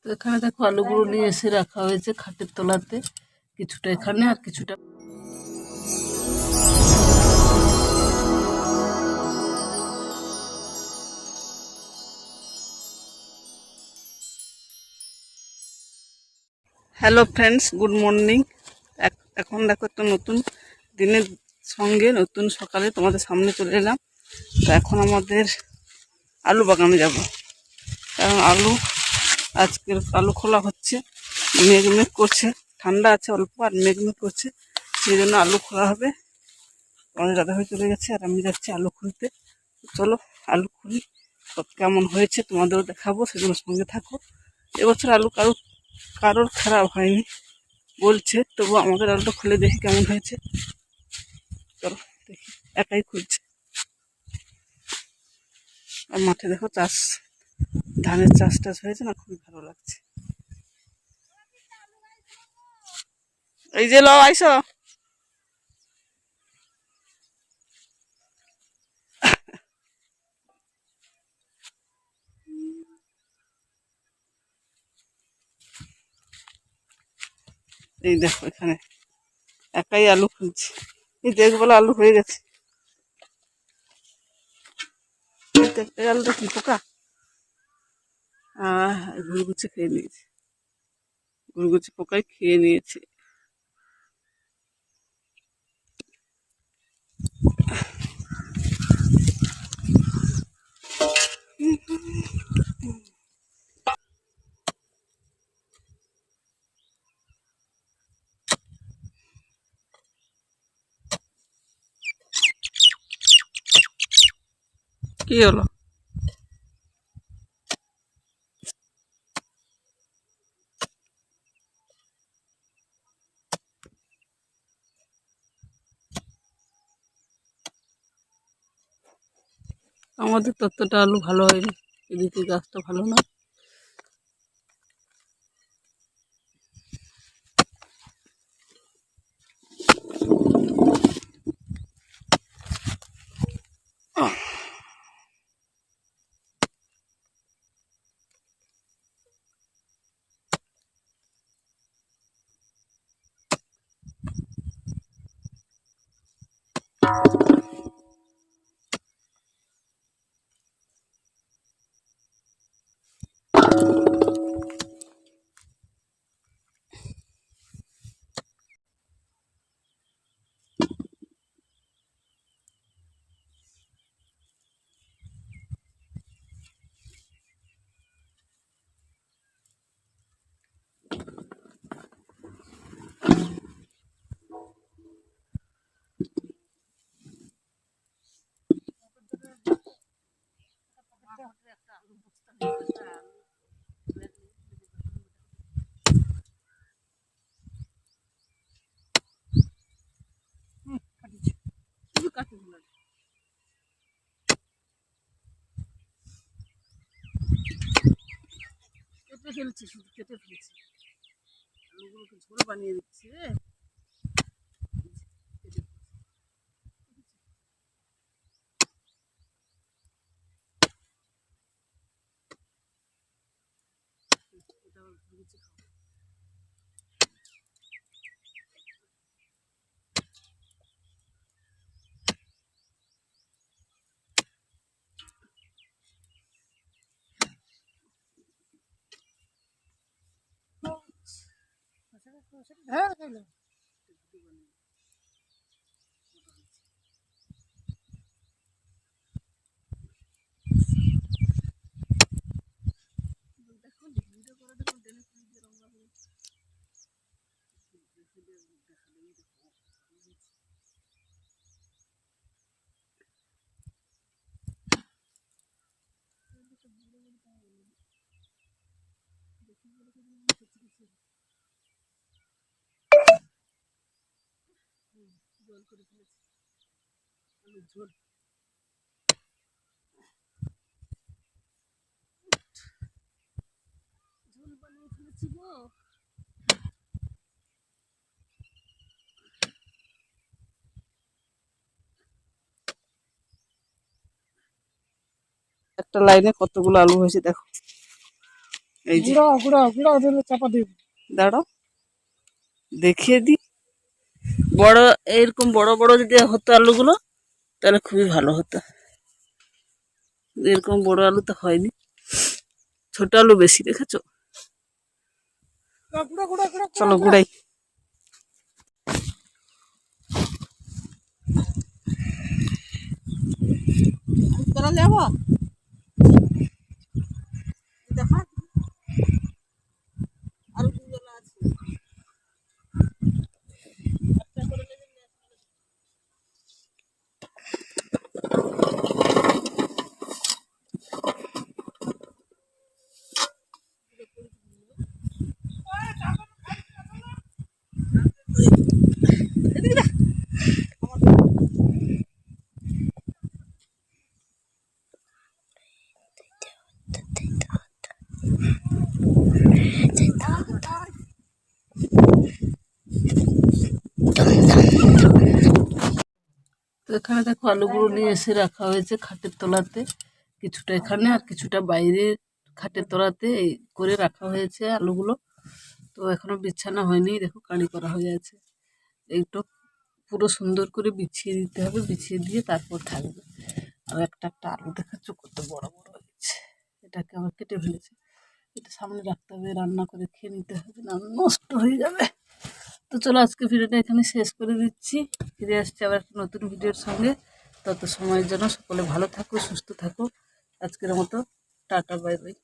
তো এখানে দেখো আলুগুলো নিয়ে এসে রাখা হয়েছে খাটের তলাতে। কিছুটা এখানে আর কিছুটা হ্যালো ফ্রেন্ডস গুড মর্নিং এখন দেখো একটা নতুন দিনের সঙ্গে নতুন সকালে তোমাদের সামনে চলে এলাম। তো এখন আমাদের আলু বাগানে যাব। কারণ আলু, আজকের আলু খোলা হচ্ছে। মেঘ মেঘ করছে। ঠান্ডা আছে অল্প আর মেঘ মেঘ করছে। সেই জন্য আলু খোলা হবে। আমাদের দাদা হয়ে চলে গেছে আর আমি যাচ্ছি আলু খুলতে। চলো আলু খুলি। কত কেমন হয়েছে তোমাদেরও দেখাবো। সেজন্য সঙ্গে থাকো। এবছর আলু কারও কারোর খারাপ হয়নি। বলছে তবু আমাদের আলুটা খুলে দেখি কেমন হয়েছে। চলো, দেখি, একাই খুলছে আর মাঠে দেখো চাষ, ধানের চাষ টাস হয়েছে না, খুবই ভালো লাগছে। এই যে লও, আইস। এই দেখো এখানে, একাই আলু খুলছে এই দেখ বলে আলু হয়ে গেছে। এই দেখ, এই আলুটা কি পোকা? আহ গুড়গুচ্ছে খেয়ে নিয়েছে। গুড়গুচ্ছে পোকায় খেয়ে নিয়েছে। কি হলো? আমাদের তত্ত্বটা আলু ভালো হয়নি এদিকে গাছটা ভালো না। you কেটে ফেলছি শুধু কেটে ফেলছি। আলুগুলোকে ঝোল বানিয়ে দিচ্ছি রে এটা আবার ভেজে খাব। দেখো ভিডিও করে দেখো ডেনে ফুল দিয়ে রঙা হয়ে দেখালেই দেখো জল করে ফেলেছি। আলুর ঝোল ঝোল বানিয়ে ফেলেছি গো। একটা লাইনে কতগুলো আলু হয়েছে দেখো। এই যে চাপা দিই দাঁড়াও। দেখিয়ে দিই বড়, এরকম বড় বড় যদি হতো আলুগুলো, তাহলে খুবই ভালো হতো। এরকম বড় আলু তো হয়নি। ছোট আলু বেশি, দেখেছ? চলো গুড়াই। যাব? এখানে দেখো আলুগুলো নিয়ে এসে রাখা হয়েছে খাটের তলাতে। কিছুটা এখানে আর কিছুটা বাইরে খাটের তলাতে করে রাখা হয়েছে আলুগুলো। তো এখনও বিছানা হয়নি, দেখো কালি করা হয়ে আছে। এইটা পুরো সুন্দর করে বিছিয়ে দিতে হবে, বিছিয়ে দিয়ে তারপর থাকবে। আর একটা একটা আলু দেখাচ্ছ, কত বড় বড় হয়েছে। এটাকে আবার কেটে ফেলেছে। এটা সামনে রাখতে হবে, রান্না করে খেয়ে নিতে হবে, না নষ্ট হয়ে যাবে। তো চলো আজকে ভিডিওটা এখানে শেষ করে দিচ্ছি। ফিরে আসছি আবার একটা নতুন ভিডিওর সঙ্গে। তত সময়ের জন্য সকলে ভালো থাকো, সুস্থ থাকো। আজকের মতো টাটা, বাই বাই।